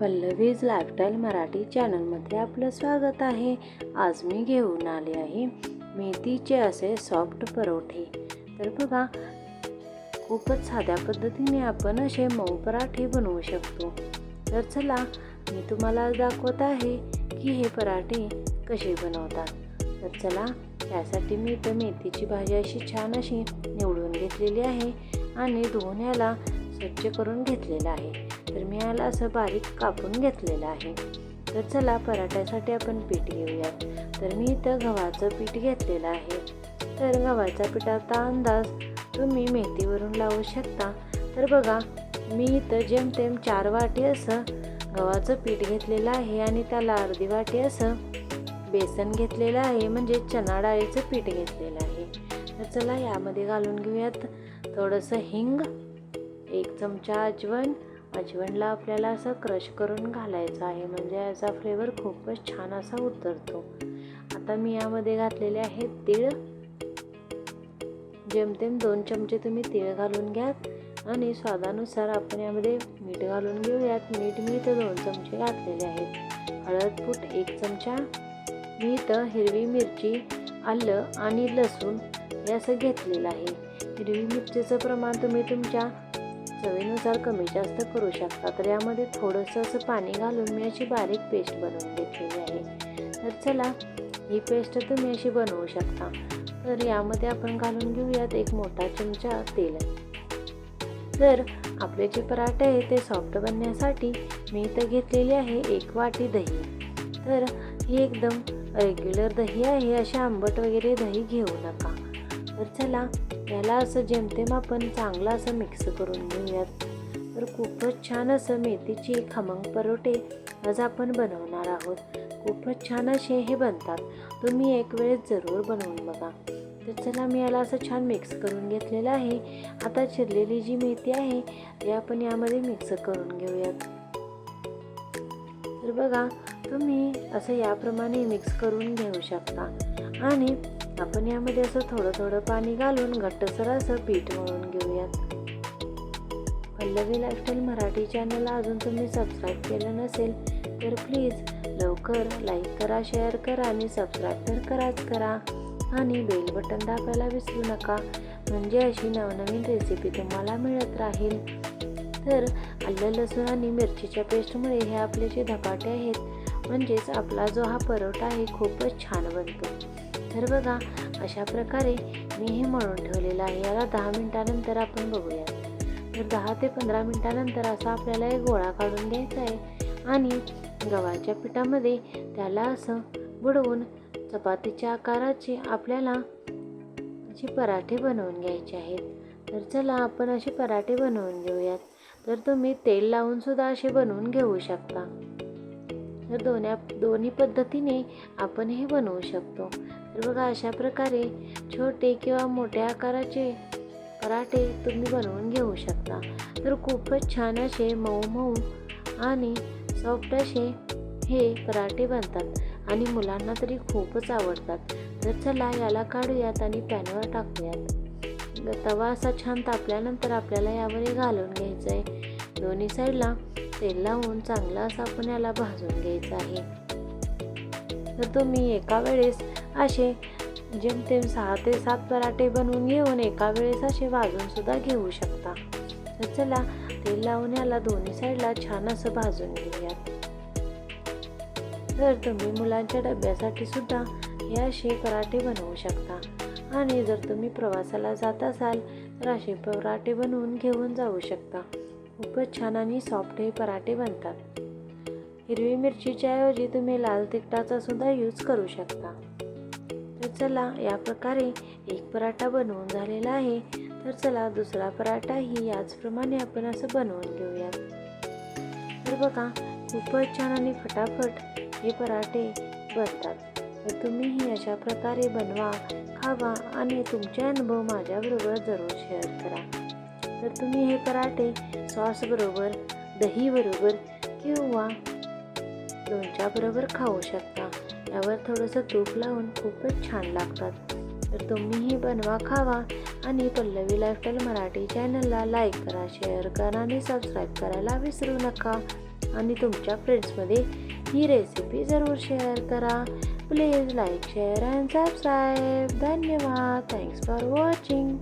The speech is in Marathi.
पल्लवीज लाईफस्टाईल मराठी चॅनलमध्ये आपलं स्वागत आहे. आज मी घेऊन आले आहे मेथीचे असे सॉफ्ट परोठे. तर बघा खूपच साध्या पद्धतीने आपण असे मऊ पराठे बनवू शकतो. तर चला मी तुम्हाला आज दाखवत आहे की हे पराठे कसे बनवतात. तर चला त्यासाठी मी इथं मेथीची भाजी अशी छान अशी निवडून घेतलेली आहे आणि धुवून याला स्वच्छ करून घेतलेलं आहे. तर मी याला असं बारीक कापून घेतलेलं आहे. तर चला पराठ्यासाठी आपण पीठ घेऊयात. तर मी इथं गव्हाचं पीठ घेतलेलं आहे. तर गव्हाच्या पिठाचा अंदाज तुम्ही मेथीवरून लावू शकता. तर बघा मी इथं जेमतेम चार वाटी असं गव्हाचं पीठ घेतलेलं आहे आणि त्याला अर्धी वाटी असं बेसन घेतलेलं आहे. म्हणजे चणा डाळीचं पीठ घेतलेलं आहे. तर चला यामध्ये घालून घेऊयात थोडंसं हिंग एक चमचा अजवण अजवणला आपल्याला असं क्रश करून घालायचं आहे. म्हणजे याचा फ्लेवर खूपच छान असा उतरतो. आता मी यामध्ये घातलेले आहेत तीळ. जेमतेम दोन चमचे तुम्ही तीळ घालून घ्या आणि स्वादानुसार आपण यामध्ये मीठ घालून घेऊयात. मीठ मी इथं दोन चमचे घातलेले आहेत. हळदपूट एक चमचा. मी इथं हिरवी मिरची आलं आणि लसूण हे असं घेतलेलं आहे. हिरवी मिरचीचं प्रमाण तुम्ही तुमच्या चवीनुसार कमी जास्त करू शकता तर यामध्ये थोडंसं असं पाणी घालून मी अशी बारीक पेस्ट बनवून घेतलेली आहे. तर चला ही पेस्ट तुम्ही अशी बनवू शकता. तर यामध्ये आपण घालून घेऊयात एक मोठा चमचा तेल. तर आपले जे पराठे आहे ते सॉफ्ट बनण्यासाठी मी इथं घेतलेली आहे एक वाटी दही. तर ही एकदम रेग्युलर दही आहे अशा आंबट वगैरे दही घेऊ नका. तर चला याला असं जेमतेम आपण चांगलं असं मिक्स करून घेऊयात. तर खूपच छान असं मेथीची खमंग परोटे आज आपण बनवणार आहोत. खूपच छान असे हे बनतात. तुम्ही एक वेळेस जरूर बनवून बघा. तर चला मी याला असं छान मिक्स करून घेतलेलं आहे. आता चिरलेली जी मेथी आहे ती आपण यामध्ये मिक्स करून घेऊयात. तर बघा तुम्ही असं याप्रमाणे मिक्स करून घेऊ शकता. आणि आपण यामध्ये असं थोडं थोडं पाणी घालून घट्टसर असं पीठ मळून घेऊयात. पल्लवी लाईफस्टाईल मराठी चॅनलला अजून तुम्ही सबस्क्राईब केलं नसेल तर प्लीज लवकर लाईक करा शेअर करा आणि सबस्क्राईब तर कराच करा. आणि बेल बटन दाबायला विसरू नका. म्हणजे अशी नवनवीन रेसिपी तुम्हाला मिळत राहील. तर आलं लसूण आणि मिरचीच्या पेस्टमुळे हे आपले जे धपाटे आहेत म्हणजेच आपला जो हा परोठा आहे खूपच छान बनतो. तर बघा अशा प्रकारे मी हे मळून ठेवलेलं आहे. याला दहा मिनटानंतर आपण बघूया तर दहा ते पंधरा मिनटानंतर असा आपल्याला एक गोळा काढून घ्यायचा आहे आणि गव्हाच्या पिठामध्ये त्याला असं बुडवून चपातीच्या आकाराचे आपल्याला असे पराठे बनवून घ्यायचे आहेत. तर चला आपण असे पराठे बनवून घेऊयात. तर तुम्ही तेल लावून सुद्धा असे बनवून घेऊ शकता. तर दोन्या दोन्ही पद्धतीने आपण हे बनवू शकतो. तर बघा अशा प्रकारे छोटे किंवा मोठ्या आकाराचे पराठे तुम्ही बनवून घेऊ शकता. तर खूपच छान असे मऊ मऊ आणि सॉफ्ट असे हे पराठे बनतात आणि मुलांना तरी खूपच आवडतात. तर चला याला काढूयात आणि पॅनवर टाकूयात. तवा असा छान तापल्यानंतर आपल्याला यावर हे घालून घ्यायचं आहे दोन्ही साईडला तेल लावून चांगला असं आपण याला भाजून घ्यायचं आहे. तर तुम्ही एका वेळेस असे जेमतेम सहा ते सात पराठे बनवून घेऊन एका वेळेस असे भाजून सुद्धा घेऊ शकता. तर चला तेल लावून याला दोन्ही साईडला छान असं भाजून घेऊयात तर तुम्ही मुलांच्या डब्यासाठी सुद्धा हे असे पराठे बनवू शकता. आणि जर तुम्ही प्रवासाला जात असाल तर असे पराठे बनवून घेऊन जाऊ शकता. खूपच छान आणि सॉफ्ट हे पराठे बनतात. हिरवी मिरचीच्या ऐवजी तुम्ही लाल तिखटाचा सुद्धा यूज करू शकता. तर चला या प्रकारे एक पराठा बनवून झालेला आहे. तर चला दुसरा पराठाही याचप्रमाणे आपण असं बनवून घेऊयात. तर बघा खूपच छान आणि फटाफट हे पराठे बनतात. तर तुम्हीही अशा प्रकारे बनवा खावा आणि तुमचे अनुभव माझ्याबरोबर जरूर शेअर करा. तर तुम्ही हे पराठे सॉसबरोबर दहीबरोबर किंवा लोणच्याबरोबर खाऊ शकता. यावर थोडंसं तूप लावून खूपच छान लागतात. तर तुम्हीही बनवा खावा आणि पल्लवी लाईफस्टाईल मराठी चॅनलला लाईक करा शेअर करा आणि सबस्क्राईब करायला विसरू नका. आणि तुमच्या फ्रेंड्समध्ये ही रेसिपी जरूर शेअर करा. Please like share and subscribe धन्यवाद. Thanks for watching